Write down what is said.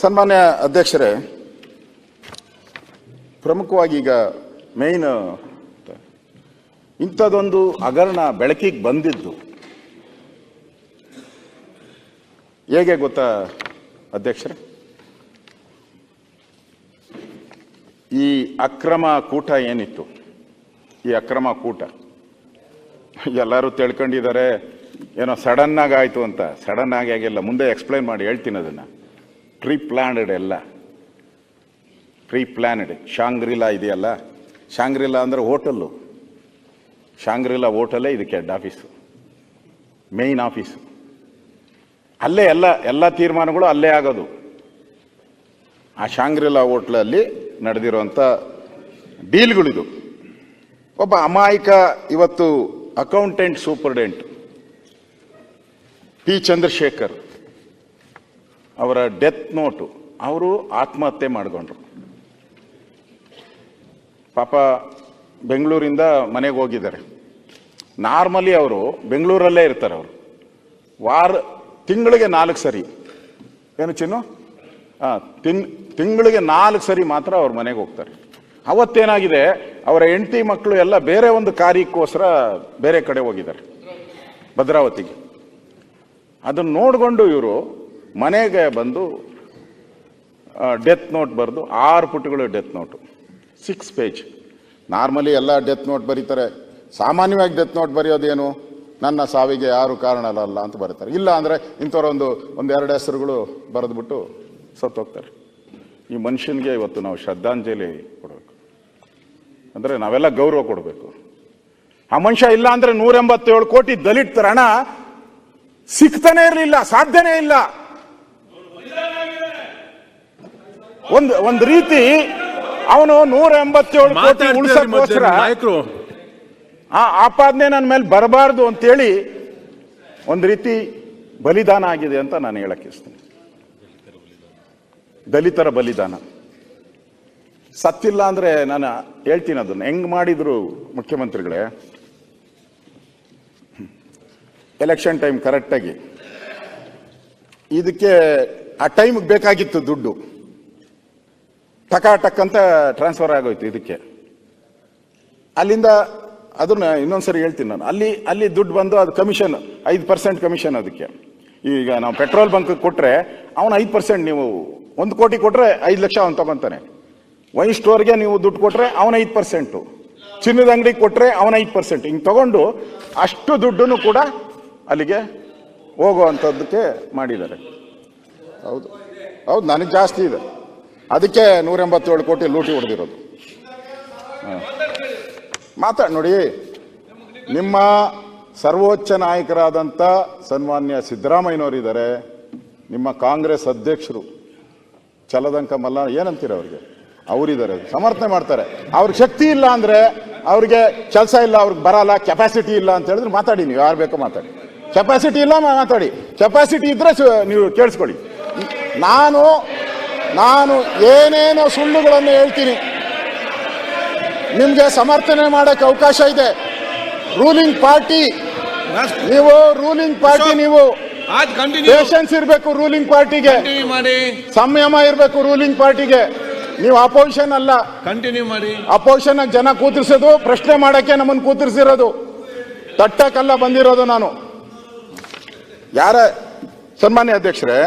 ಸನ್ಮಾನ್ಯ ಅಧ್ಯಕ್ಷರೇ, ಪ್ರಮುಖವಾಗಿ ಈಗ ಮೇಯ್ನ್ ಇಂಥದ್ದೊಂದು ಹಗರಣ ಬೆಳಕಿಗೆ ಬಂದಿದ್ದು. ಹೇಗೆ ಗೊತ್ತಾ ಅಧ್ಯಕ್ಷರೇ? ಈ ಅಕ್ರಮ ಕೂಟ ಏನಿತ್ತು? ಈ ಅಕ್ರಮ ಕೂಟ. ಎಲ್ಲರೂ ತಿಳ್ಕೊಂಡಿದ್ದಾರೆ, ಏನೋ ಸಡನ್ನಾಗಿ ಆಯಿತು ಅಂತ. ಸಡನ್ ಆಗಿ ಆಗಿಲ್ಲ. ಮುಂದೆ ಎಕ್ಸ್ಪ್ಲೈನ್ ಮಾಡಿ, ಹೇಳ್ತೀನಿ ಅದನ್ನು. ಪ್ಲ್ಯಾನ್ಡ್ ಎಲ್ಲ. ಪ್ರೀ ಪ್ಲ್ಯಾನ್ಡ್ ಶಾಂಗ್ರಿಲಾ ಇದೆಯಲ್ಲ? ಶಾಂಗ್ರಿಲಾ ಅಂದರೆ ಹೋಟೆಲ್ಲು. ಶಾಂಗ್ರಿಲಾ ಹೋಟೆಲೇ ಇದಕ್ಕೆ ಹೆಡ್ ಆಫೀಸು ಮೇಯ್ನ್ ಆಫೀಸು ಅಲ್ಲೇ ಎಲ್ಲ ಎಲ್ಲ ತೀರ್ಮಾನಗಳು ಅಲ್ಲೇ ಆಗೋದು. ಆ ಶಾಂಗ್ರಿಲಾ ಹೋಟ್ಲಲ್ಲಿ ನಡೆದಿರುವಂಥ ಡೀಲ್ಗಳಿದು. ಒಬ್ಬ ಅಮಾಯಕ, ಇವತ್ತು ಅಕೌಂಟೆಂಟ್ ಸೂಪರ್ಡೆಂಟ್ ಪಿ ಚಂದ್ರಶೇಖರ್. ಅವರ ಡೆತ್ ನೋಟು, ಅವರು ಆತ್ಮಹತ್ಯೆ ಮಾಡಿಕೊಂಡ್ರು. ಪಾಪ ಬೆಂಗಳೂರಿಂದ ಮನೆಗೆ ಹೋಗಿದ್ದಾರೆ. ನಾರ್ಮಲಿ ಅವರು ಬೆಂಗಳೂರಲ್ಲೇ ಇರ್ತಾರೆ ಅವರು. ವಾರ, ತಿಂಗಳಿಗೆ ನಾಲ್ಕು ಸರಿ. ಏನು ಚಿನ್ನು? ಹಾಂ ತಿಂಗ್ ತಿಂಗಳಿಗೆ ನಾಲ್ಕು ಸರಿ ಮಾತ್ರ ಅವ್ರ ಮನೆಗೆ ಹೋಗ್ತಾರೆ. ಅವತ್ತೇನಾಗಿದೆ, ಅವರ ಹೆಂಡತಿ ಮಕ್ಕಳು ಎಲ್ಲ ಬೇರೆ ಒಂದು ಕಾರ್ಯಕ್ಕೋಸ್ಕರ ಬೇರೆ ಕಡೆ ಹೋಗಿದ್ದಾರೆ. ಭದ್ರಾವತಿಗೆ. ಅದನ್ನು ನೋಡಿಕೊಂಡು ಇವರು ಮನೆಗೆ ಬಂದು ಡೆತ್ ನೋಟ್ ಬರೆದು, ಆರು ಪುಟಗಳು death note six page normally ಎಲ್ಲ ಡೆತ್ ನೋಟ್ ಬರೀತಾರೆ. ಸಾಮಾನ್ಯವಾಗಿ ಡೆತ್ ನೋಟ್ ಬರೆಯೋದೇನು? ನನ್ನ ಸಾವಿಗೆ ಯಾರು ಕಾರಣ ಅಲ್ಲ ಅಂತ ಬರೀತಾರೆ. ಇಲ್ಲ ಅಂದರೆ ಇಂಥವ್ರೊಂದು ಒಂದು ಎರಡು ಹೆಸರುಗಳು ಬರೆದ್ಬಿಟ್ಟು ಸತ್ತೋಗ್ತಾರೆ. ಈ ಮನುಷ್ಯನಿಗೆ ಇವತ್ತು ನಾವು ಶ್ರದ್ಧಾಂಜಲಿ ಕೊಡಬೇಕು. ಅಂದರೆ ನಾವೆಲ್ಲ ಗೌರವ ಕೊಡಬೇಕು. ಆ ಮನುಷ್ಯ ಇಲ್ಲ ಅಂದರೆ ನೂರೆಂಬತ್ತೇಳು ಕೋಟಿ ದಲಿತರ ಹಣ ಸಿಗ್ತಾನೆ ಇರಲಿಲ್ಲ, ಸಾಧ್ಯನೇ ಇಲ್ಲ. ಒಂದು ಒಂದು ರೀತಿ ಅವನು ನೂರ ಎಂಬತ್ತೇಳು ಕೋಟಿ ಉಳಿಸೋಕ್ಕೋಸ್ಕರ ಆ ಆಪಾದನೆ ನನ್ನ ಮೇಲೆ ಬರಬಾರ್ದು ಅಂತೇಳಿ ಒಂದು ರೀತಿ ಬಲಿದಾನ ಆಗಿದೆ ಅಂತ ನಾನು ಹೇಳಕ್ಕೆ ಇಸ್ತೀನಿ ದಲಿತರ ಬಲಿದಾನ. ಸತ್ತಿಲ್ಲ ಅಂದ್ರೆ ನಾನು ಹೇಳ್ತೀನಿ ಅದನ್ನು. ಹೆಂಗ್ ಮಾಡಿದ್ರು ಮುಖ್ಯಮಂತ್ರಿಗಳೇ? ಎಲೆಕ್ಷನ್ ಟೈಮ್ ಕರೆಕ್ಟಾಗಿ. ಇದಕ್ಕೆ ಆ ಟೈಮ್ಗೆ ಬೇಕಾಗಿತ್ತು ದುಡ್ಡು. ಟಕ ಟಕ್ ಅಂತ ಟ್ರಾನ್ಸ್ಫರ್ ಆಗೋಯ್ತು ಇದಕ್ಕೆ. ಅಲ್ಲಿಂದ ಅದನ್ನ ಇನ್ನೊಂದ್ಸರಿ ಹೇಳ್ತೀನಿ ನಾನು. ಅಲ್ಲಿ ಅಲ್ಲಿ ದುಡ್ಡು ಬಂದು ಅದು ಕಮಿಷನ್ ಐದು ಪರ್ಸೆಂಟ್ ಕಮಿಷನ್ ಅದಕ್ಕೆ. ಈಗ ನಾವು ಪೆಟ್ರೋಲ್ ಬಂಕ್ ಕೊಟ್ಟರೆ ಅವನು ಐದು ಪರ್ಸೆಂಟ್ ನೀವು ಒಂದು ಕೋಟಿ ಕೊಟ್ಟರೆ ಐದು ಲಕ್ಷ ಅವನು ತಗೊಂತಾನೆ. ವೈನ್ ಸ್ಟೋರ್ಗೆ ನೀವು ದುಡ್ಡು ಕೊಟ್ಟರೆ ಅವನ ಐದು ಪರ್ಸೆಂಟು ಚಿನ್ನದ ಅಂಗಡಿಗೆ ಕೊಟ್ಟರೆ ಅವನ ಐದು ಪರ್ಸೆಂಟ್ ಹಿಂಗೆ ತಗೊಂಡು ಅಷ್ಟು ದುಡ್ಡನ್ನು ಕೂಡ ಅಲ್ಲಿಗೆ ಹೋಗುವಂಥದ್ದಕ್ಕೆ ಮಾಡಿದ್ದಾರೆ. ಹೌದು. ಹೌದು, ನನಗೆ ಜಾಸ್ತಿ ಇದೆ. ಅದಕ್ಕೆ ನೂರ ಎಂಬತ್ತೇಳು ಕೋಟಿ ಲೂಟಿ ಹೊಡೆದಿರೋದು. ಮಾತಾಡಿ ನೋಡಿ. ನಿಮ್ಮ ಸರ್ವೋಚ್ಚ ನಾಯಕರಾದಂಥ ಸನ್ಮಾನ್ಯ ಸಿದ್ದರಾಮಯ್ಯನವರಿದ್ದಾರೆ. ನಿಮ್ಮ ಕಾಂಗ್ರೆಸ್ ಅಧ್ಯಕ್ಷರು ಚಲದಂಕ ಮಲ್ಲ, ಏನಂತೀರ ಅವ್ರಿಗೆ? ಅವರಿದ್ದಾರೆ, ಸಮರ್ಥನೆ ಮಾಡ್ತಾರೆ. ಅವ್ರಿಗೆ ಶಕ್ತಿ ಇಲ್ಲ ಅಂದರೆ ಅವ್ರಿಗೆ ಕೆಲಸ ಇಲ್ಲ, ಅವ್ರಿಗೆ ಬರಲ್ಲ ಕೆಪಾಸಿಟಿ ಇಲ್ಲ ಅಂತ ಹೇಳಿದ್ರೆ ಮಾತಾಡಿ, ನೀವು ಯಾರು ಬೇಕೋ ಮಾತಾಡಿ. ಕೆಪಾಸಿಟಿ ಇಲ್ಲ, ಮಾತಾಡಿ. ಕೆಪಾಸಿಟಿ ಇದ್ರೆ ಸು- ನೀವು ಕೇಳಿಸ್ಕೊಳ್ಳಿ. ನಾನು ನಾನು ಏನೇನೋ ಸುಳ್ಳುಗಳನ್ನು ಹೇಳ್ತೀನಿ. ನಿಮಗೆ ಸಮರ್ಥನೆ ಮಾಡೋಕ್ಕೆ ಅವಕಾಶ ಇದೆ. ರೂಲಿಂಗ್ ಪಾರ್ಟಿ ನೀವು ರೂಲಿಂಗ್ ಪಾರ್ಟಿ ನೀವು ಪೇಷನ್ಸ್ ಇರಬೇಕು ರೂಲಿಂಗ್ ಪಾರ್ಟಿಗೆ. ಸಂಯಮ ಇರಬೇಕು ರೂಲಿಂಗ್ ಪಾರ್ಟಿಗೆ. ನೀವು ಅಪೋಸಿಷನ್ ಅಲ್ಲ. ಕಂಟಿನ್ಯೂ ಮಾಡಿ. ಅಪೋಸಿಷನ್ ಜನ ಕೂತಿರ್ಸೋದು ಪ್ರಶ್ನೆ ಮಾಡಕ್ಕೆ ನಮ್ಮನ್ನು ಕೂತಿರ್ಸಿರೋದು. ತಟ್ಟಕ್ಕಲ್ಲ ಬಂದಿರೋದು ನಾನು. ಯಾರ ಸನ್ಮಾನ್ಯ ಅಧ್ಯಕ್ಷರೇ